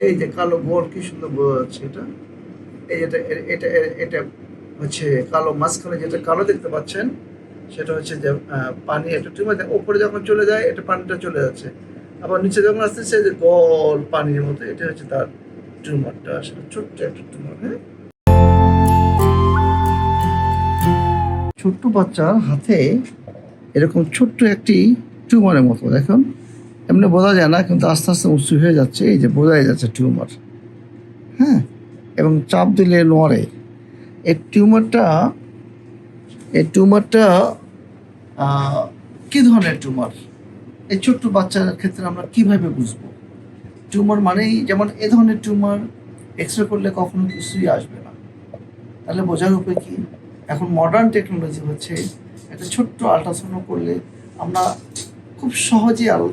এই যে কালো গোল, কি সুন্দর বোঝা যাচ্ছে এটা। এই এটা এটা, এটা- হচ্ছে কালো, মাঝখানে যেটা কালো দেখতে পাচ্ছেন, সেটা হচ্ছে যে পানি একটা টিউমার উপরে যখন চলে যায়, এটা পানিটা চলে যাচ্ছে। আবার নিচে যখন আসতেছে যে গল পানির মতো, এটা হচ্ছে তার টিউমারটা আসলে ছোট্ট একটা টিউমার হ্যাঁ? ছোট্ট বাচ্চার হাতে এরকম ছোট্ট একটি টিউমারের মতো, দেখুন। এমনি বোঝা যায় না, কিন্তু আস্তে আস্তে উঁচু হয়ে যাচ্ছে, এই যে বোঝাই যাচ্ছে টিউমার। হ্যাঁ? এবং চাপ দিলে নড়ে। এই টিউমারটা এই টিউমারটা কী ধরনের টিউমার? এই ছোট্ট বাচ্চার ক্ষেত্রে আমরা কীভাবে বুঝব? টিউমার মানেই যেমন এ ধরনের টিউমার এক্স রে করলে কখনো কিছুই আসবে না। তাহলে বোঝার উপায় কি? এখন মডার্ন টেকনোলজি হচ্ছে, একটা ছোট্ট আল্ট্রাসাউন্ড করলে আমরা খুব সহজে আল-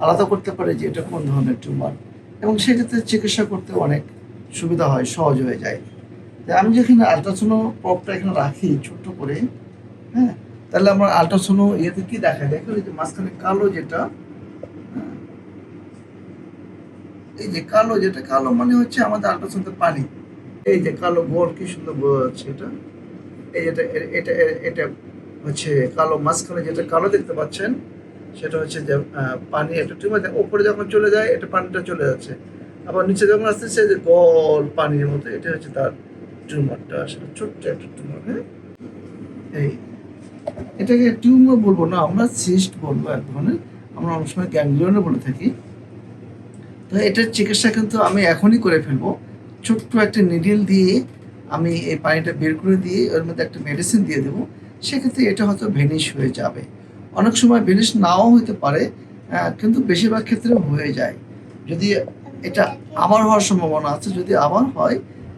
আলাদা করতে পারে যে এটা কোন ধরনের টিউমার এবং সেক্ষেত্রে চিকিৎসা করতে অনেক সুবিধা হয় সহজ হয়ে যায়। আমি যেখানে আল্ট্রাসাউন্ড পপটা এখানে রাখি ছোট্ট করে হ্যাঁ তাহলে আমার আল্ট্রাসাউন্ড ইয়েতে কি দেখা যায়? যে মাঝখানে কালো যেটা হ্যাঁ, এই যে কালো যেটা কালো মানে হচ্ছে আমাদের আল্ট্রাসাউন্ডে পানি। এই যে কালো গোল কি সুন্দর বোঝা যাচ্ছে এটা। এই এটা এটা- এটা হচ্ছে কালো মাঝখানে যেটা কালো দেখতে পাচ্ছেন সেটা হচ্ছে যে পানি একটা টিউমার উপরে যখন চলে যায়, এটা পানিটা চলে যাচ্ছে। আবার নিচে যখন আসতেছে যে গল পানির মতো এটা হচ্ছে তার টিউমারটা আসলে ছোট্ট একটা টিউমার হ্যাঁ? এই, এটাকে টিউমার বলব না, আমরা সিস্ট বলব এক ধরনের, আমরা অনেক সময় গ্যাংলিয়নে বলে থাকি। তো এটার চিকিৎসা কিন্তু আমি এখনই করে ফেলব। ছোট্ট একটা নিডিল দিয়ে আমি এই পানিটা বের করে দিয়ে, ওর মধ্যে একটা মেডিসিন দিয়ে দেবো। সেক্ষেত্রে এটা হয়তো ভেনিশ হয়ে যাবে। অনেক সময় ভেনিশ নাও হতে পারে কিন্তু বেশিরভাগ ক্ষেত্রে হয়ে যায়। যদি এটা আবার হওয়ার সম্ভাবনা আছে, যদি আবার হয়,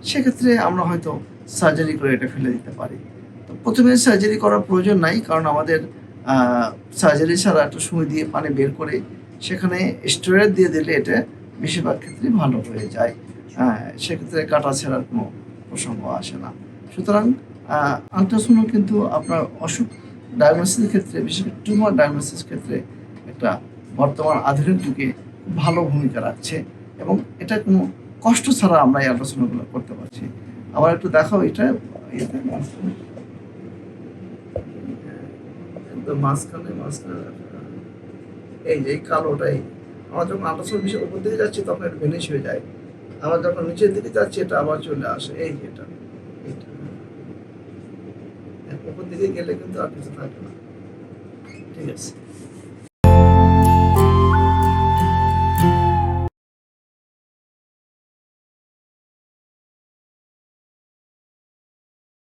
সেক্ষেত্রে আমরা হয়তো সার্জারি করে এটা ফেলে দিতে পারি। তো প্রথমে সার্জারি করার প্রয়োজন নাই, কারণ আমাদের সার্জারি ছাড়া একটু সুই দিয়ে পানি বের করে সেখানে স্টেরয়েড দিয়ে দিলে এটা বেশিরভাগ ক্ষেত্রে ভালো হয়ে যায়। হ্যাঁ সেক্ষেত্রে কাটা ছেঁড়ার কোনো প্রসঙ্গ আসে না। সুতরাং আলট্রাসাউন্ড কিন্তু আপনার অসুখ ডায়াগনোসিসের ক্ষেত্রে, বিশেষ করে টিউমার ডায়াগনোসিস ক্ষেত্রে একটা বর্তমান আধুনিক যুগে ভালো ভূমিকা রাখছে এবং এটা কোনো কষ্ট ছাড়া আমরা এই আলোচনাগুলো করতে পারছি। আবার একটু দেখাও এটা। মাঝখানে। মাঝখানে। এই যে, এই কালোটাই। আমরা যখন আল্ট্রাসাউন্ড বেশি উপর দিকে যাচ্ছি, তখন এটা ভেনিশ হয়ে যায়। আবার যখন নিচের দিকে যাচ্ছি, এটা আবার চলে আসে। এই যে এটা উপর দিকে গেলে কিন্তু আর কিছু থাকবে না। ঠিক আছে।